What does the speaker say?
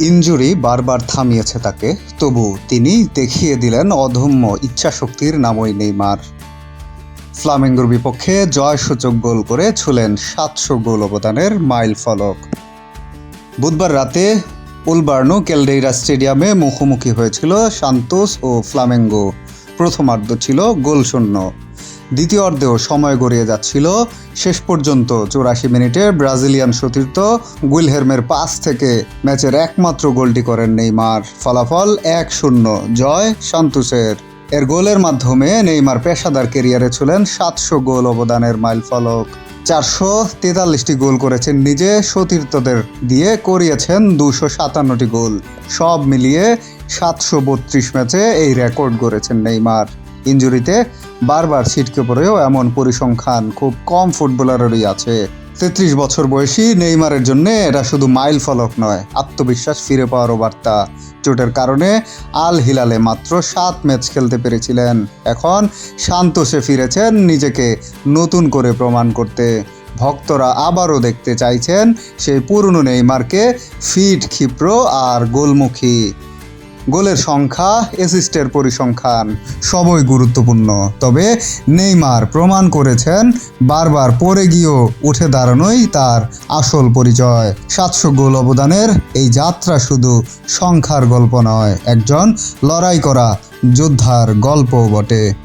Injury বারবার থামিয়েছে তাকে, তবু তিনি দেখিয়ে দিলেন অধম্য ইচ্ছাশক্তির নামই নেইমার। ফ্লামেঙ্গোর বিপক্ষে জয়সূচক গোল করে ছুলেন সাতশো গোল অবদানের মাইল ফলক। বুধবার রাতে উলবার্নো কেলডেইরা স্টেডিয়ামে মুখোমুখি হয়েছিল সান্তোস ও ফ্লামেঙ্গো। প্রথমার্ধ ছিল গোলশূন্য। দ্বিতীয় অর্ধেও সময় গড়িয়ে যাচ্ছিল। শেষ পর্যন্ত চৌরাশি মিনিটে ব্রাজিলিয়ান সতীর্থ গুইলহেরমের পাস থেকে ম্যাচের একমাত্র গোলটি করেন নেইমার। ফলাফল এক শূন্য। জয় সান্তুসের। এর গোলের মাধ্যমে নেইমার পেশাদার কেরিয়ারে ছিলেন সাতশো গোল অবদানের মাইল ফলক। চারশো তেতাল্লিশটি গোল করেছেন নিজে, সতীর্থদের দিয়ে করিয়েছেন দুশো সাতান্নটি গোল। সব মিলিয়ে সাতশো বত্রিশ ম্যাচে এই রেকর্ড গড়েছেন নেইমার। ইঞ্জুরিতে বারবার ছিটকে পড়েও এমন পরিসংখ্যান খুব কম ফুটবলারেরই আছে। তেত্রিশ বছর বয়সী নেইমারের জন্য এটা শুধু মাইল ফলক নয়, আত্মবিশ্বাস ফিরে পাওয়ারও বার্তা। চোটের কারণে আল হিলালে মাত্র সাত ম্যাচ খেলতে পেরেছিলেন। এখন শান্তসে ফিরেছেন নিজেকে নতুন করে প্রমাণ করতে। ভক্তরা আবারও দেখতে চাইছেন সেই পুরনো নেইমারকে ফিট, ক্ষিপ্র আর গোলমুখী। গোলের সংখ্যা অ্যাসিস্টের পরিসংখ্যান সবই গুরুত্বপূর্ণ। তবে নেইমার প্রমাণ করেছেন, বারবার পরে গিয়েও উঠে দাঁড়ানোই তার আসল পরিচয়। সাতশো গোল অবদানের এই যাত্রা শুধু সংখ্যার গল্প নয়, একজন লড়াই করা যোদ্ধার গল্পও বটে।